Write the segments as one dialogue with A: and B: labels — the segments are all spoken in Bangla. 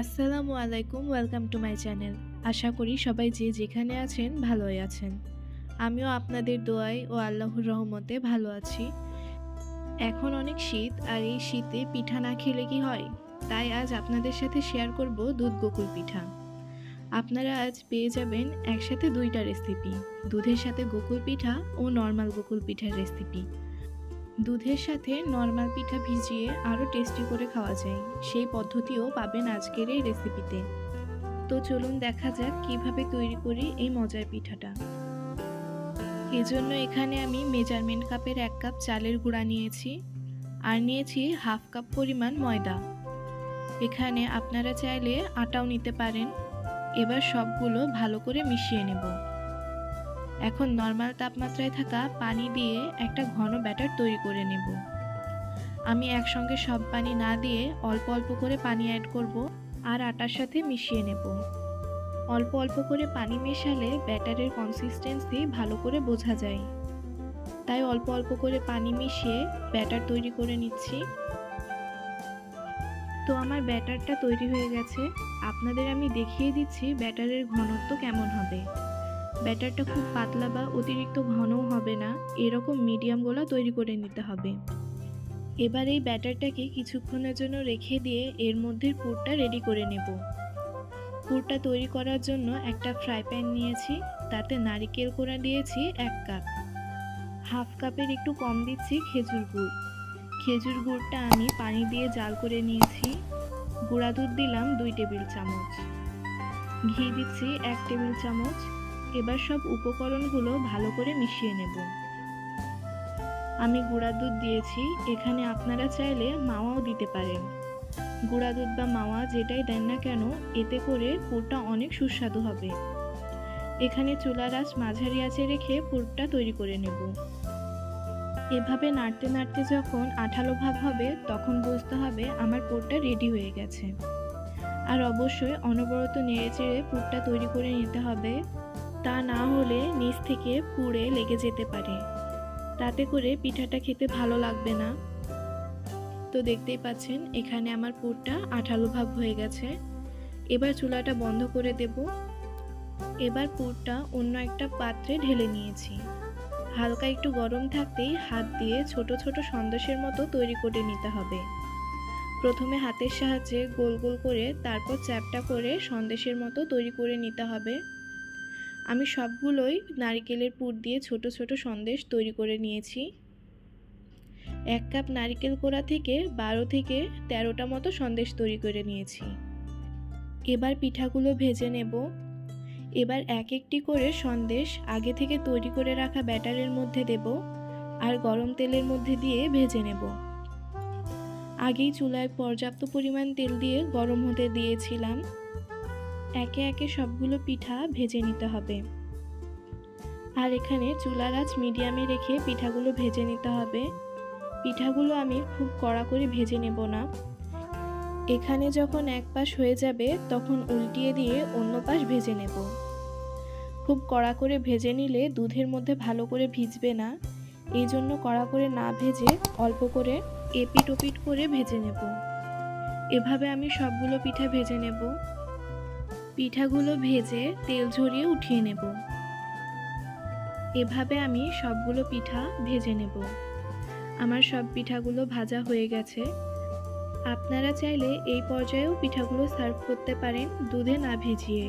A: আসসালামু আলাইকুম, ওয়েলকাম টু মাই চ্যানেল। আশা করি সবাই যে যেখানে আছেন ভালোই আছেন। আমিও আপনাদের দোয়াই ও আল্লাহর রহমতে ভালো আছি। এখন অনেক শীত, আর এই শীতে পিঠা না খেলে কি হয়? তাই আজ আপনাদের সাথে শেয়ার করব দুধ গোকুল পিঠা। আপনারা আজ পেয়ে যাবেন একসাথে দুইটা রেসিপি দুধের সাথে গোকুল পিঠা ও নর্মাল গোকুল পিঠার রেসিপি দুধের সাথে নর্মাল পিঠা ভিজিয়ে আরও টেস্টি করে খাওয়া যায়। সেই পদ্ধতিও পাবেন আজকের এই রেসিপিতে তো চলুন দেখা যাক কীভাবে তৈরি করি এই মজার পিঠাটা। এজন্য এখানে আমি মেজারমেন্ট কাপের এক কাপ চালের গুঁড়া নিয়েছি আর নিয়েছি হাফ কাপ পরিমাণ ময়দা। এখানে আপনারা চাইলে আটাও নিতে পারেন। এবার সবগুলো ভালো করে মিশিয়ে নেব। এখন নর্মাল তাপমাত্রায় থাকা পানি দিয়ে একটা ঘন ব্যাটার তৈরি করে নেব। আমি একসঙ্গে সব পানি না দিয়ে অল্প অল্প করে পানি অ্যাড করব আর আটার সাথে মিশিয়ে নেব। অল্প অল্প করে পানি মেশালে ব্যাটারের কনসিস্টেন্সি ভালো করে বোঝা যায়। তাই অল্প অল্প করে পানি মিশিয়ে ব্যাটার তৈরি করে নিচ্ছি। তো আমার ব্যাটারটা তৈরি হয়ে গেছে। আপনাদের আমি দেখিয়ে দিচ্ছি ব্যাটারের ঘনত্ব কেমন হবে। ব্যাটারটা খুব পাতলা বা অতিরিক্ত ঘনও হবে না, এরকম মিডিয়াম গোলা তৈরি করে নিতে হবে। এবার এই ব্যাটারটাকে কিছুক্ষণের জন্য রেখে দিয়ে এর মধ্যে পুরটা রেডি করে নেব। পুরটা তৈরি করার জন্য একটা ফ্রাই প্যান নিয়েছি, তাতে নারিকেল কোড়া দিয়েছি এক কাপ হাফ কাপের একটু কম দিচ্ছি খেজুর গুড়। খেজুর গুড়টা আমি পানি দিয়ে জাল করে নিয়েছি। গুঁড়া দুধ দিলাম দুই টেবিল চামচ। ঘি দিচ্ছি এক টেবিল চামচ। এবার সব উপকরণগুলো ভালো করে মিশিয়ে নেব। আমি গুঁড়া দুধ দিয়েছি, এখানে আপনারা চাইলে মাওয়াও দিতে পারেন। গুঁড়া দুধ বা মাওয়া যেটাই দেন না কেন, এতে করে পুরটা অনেক সুস্বাদু হবে। এখানে চুলার আঁচ মাঝারি আঁচে রেখে পুরটা তৈরি করে নেব। এভাবে নাড়তে নাড়তে যখন আঠালো ভাব হবে, তখন বুঝতে হবে আমার পুরটা রেডি হয়ে গেছে। আর অবশ্যই অনবরত নেড়ে চেড়ে পুরটা তৈরি করে নিতে হবে। তা না হলে নিচ থেকে পুড়ে লেগে যেতে পারে। তাতে করে পিঠাটা খেতে ভালো লাগবে না। তো দেখতেই পাচ্ছেন, এখানে আমার পুরটা আঠালো ভাব হয়ে গেছে। এবার চুলাটা বন্ধ করে দেব। এবার পুরটা অন্য একটা পাত্রে ঢেলে নিয়েছি। হালকা একটু গরম থাকতেই হাত দিয়ে ছোট ছোট সন্দেশের মতো তৈরি করে নিতে হবে। প্রথমে হাতের সাহায্যে গোল গোল করে, তারপর চ্যাপটা করে সন্দেশের মতো তৈরি করে নিতে হবে। আমি সবগুলোই নারিকেলের পুর দিয়ে ছোট ছোট সন্দেশ তৈরি করে নিয়েছি। এক কাপ নারিকেল কোড়া থেকে বারো থেকে তেরোটা মতো সন্দেশ তৈরি করে নিয়েছি। এবার পিঠাগুলো ভেজে নেব। এবার এক একটি করে সন্দেশ আগে থেকে তৈরি করে রাখা ব্যাটারের মধ্যে দেব আর গরম তেলের মধ্যে দিয়ে ভেজে নেব। আগেই চুলায় পর্যাপ্ত পরিমাণ তেল দিয়ে গরম হতে দিয়েছিলাম। একে একে সবগুলো পিঠা ভেজে নিতে হবে। আর এখানে চুলার আঁচ মিডিয়ামে রেখে পিঠাগুলো ভেজে নিতে হবে। পিঠাগুলো আমি খুব কড়া করে ভেজে নেব না। এখানে যখন এক পাশ হয়ে যাবে, তখন উল্টিয়ে দিয়ে অন্য পাশ ভেজে নেব। খুব কড়া করে ভেজে নিলে দুধের মধ্যে ভালো করে ভিজবে না। এই জন্য কড়া করে না ভেজে অল্প করে এপিট ওপিট করে ভেজে নেব। এভাবে আমি সবগুলো পিঠা ভেজে নেব। পিঠাগুলো ভেজে তেল ঝরিয়ে উঠিয়ে নেব। এভাবে আমি সবগুলো পিঠা ভেজে নেব। আমার সব পিঠাগুলো ভাজা হয়ে গেছে। আপনারা চাইলে এই পর্যায়েও পিঠাগুলো সার্ভ করতে পারেন দুধে না ভিজিয়ে।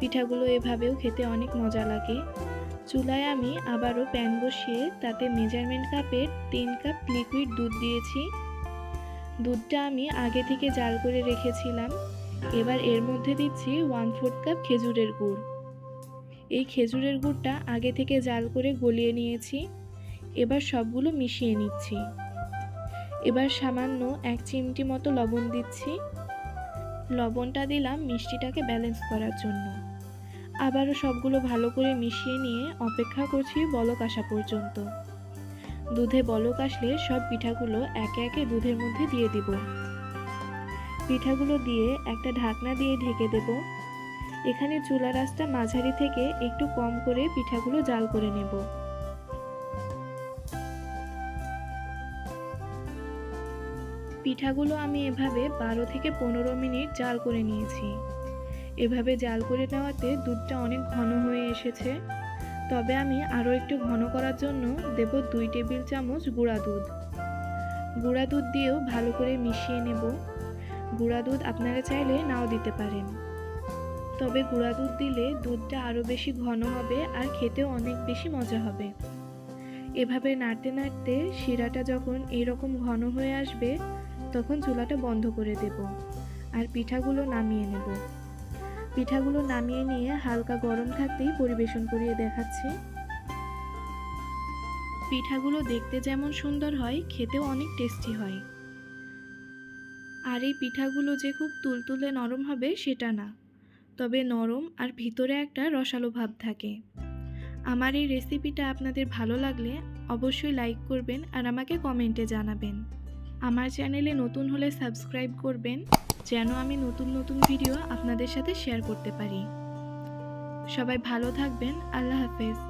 A: পিঠাগুলো এভাবেও খেতে অনেক মজা লাগে। চুলায় আমি আবারও প্যান বসিয়ে তাতে মেজারমেন্ট কাপের তিন কাপ লিকুইড দুধ দিয়েছি। দুধটা আমি আগে থেকে জাল করে রেখেছিলাম। এবার এর মধ্যে দিচ্ছি ওয়ান ফোর্থ কাপ খেজুরের গুড়। এই খেজুরের গুড়টা আগে থেকে জাল করে গলিয়ে নিয়েছি। এবার সবগুলো মিশিয়ে নিচ্ছি। এবার সামান্য এক চিমটি মতো লবণ দিচ্ছি। লবণটা দিলাম মিষ্টিটাকে ব্যালেন্স করার জন্য। আবারও সবগুলো ভালো করে মিশিয়ে নিয়ে অপেক্ষা করছি বলক আসা পর্যন্ত। দুধে বলক আসলে সব পিঠাগুলো একে একে দুধের মধ্যে দিয়ে দিব। পিঠাগুলো দিয়ে একটা ঢাকনা দিয়ে ঢেকে দেব। এখানে চুলা রাসটা মাঝারি থেকে একটু কম করে পিঠাগুলো জাল করে নেব। পিঠাগুলো আমি এভাবে বারো থেকে পনেরো মিনিট জাল করে নিয়েছি। এভাবে জাল করে নেওয়াতে দুধটা অনেক ঘন হয়ে এসেছে। তবে আমি আরও একটু ঘন করার জন্য দেব দুই টেবিল চামচ গুঁড়া দুধ। গুঁড়া দুধ দিয়েও ভালো করে মিশিয়ে নেব। গুঁড়া দুধ আপনারা চাইলে নাও দিতে পারেন। তবে গুঁড়া দুধ দিলে দুধটা আরও বেশি ঘন হবে আর খেতেও অনেক বেশি মজা হবে। এভাবে নাড়তে নাড়তে শিরাটা যখন এরকম ঘন হয়ে আসবে, তখন চুলাটা বন্ধ করে দেব আর পিঠাগুলো নামিয়ে নেব। পিঠাগুলো নামিয়ে নিয়ে হালকা গরম থাকতেই পরিবেশন করিয়ে দেখাচ্ছি। পিঠাগুলো দেখতে যেমন সুন্দর হয়, খেতেও অনেক টেস্টি হয়। আর এই পিঠাগুলো যে খুব তুলতুলে নরম হবে সেটা না। তবে নরম আর ভিতরে একটা রসালো ভাব থাকে। আমার এই রেসিপিটা আপনাদের ভালো লাগলে অবশ্যই লাইক করবেন আর আমাকে কমেন্টে জানাবেন। আমার চ্যানেলে নতুন হলে সাবস্ক্রাইব করবেন, যেন আমি নতুন নতুন ভিডিও আপনাদের সাথে শেয়ার করতে পারি। সবাই ভালো থাকবেন, আল্লাহ হাফেজ।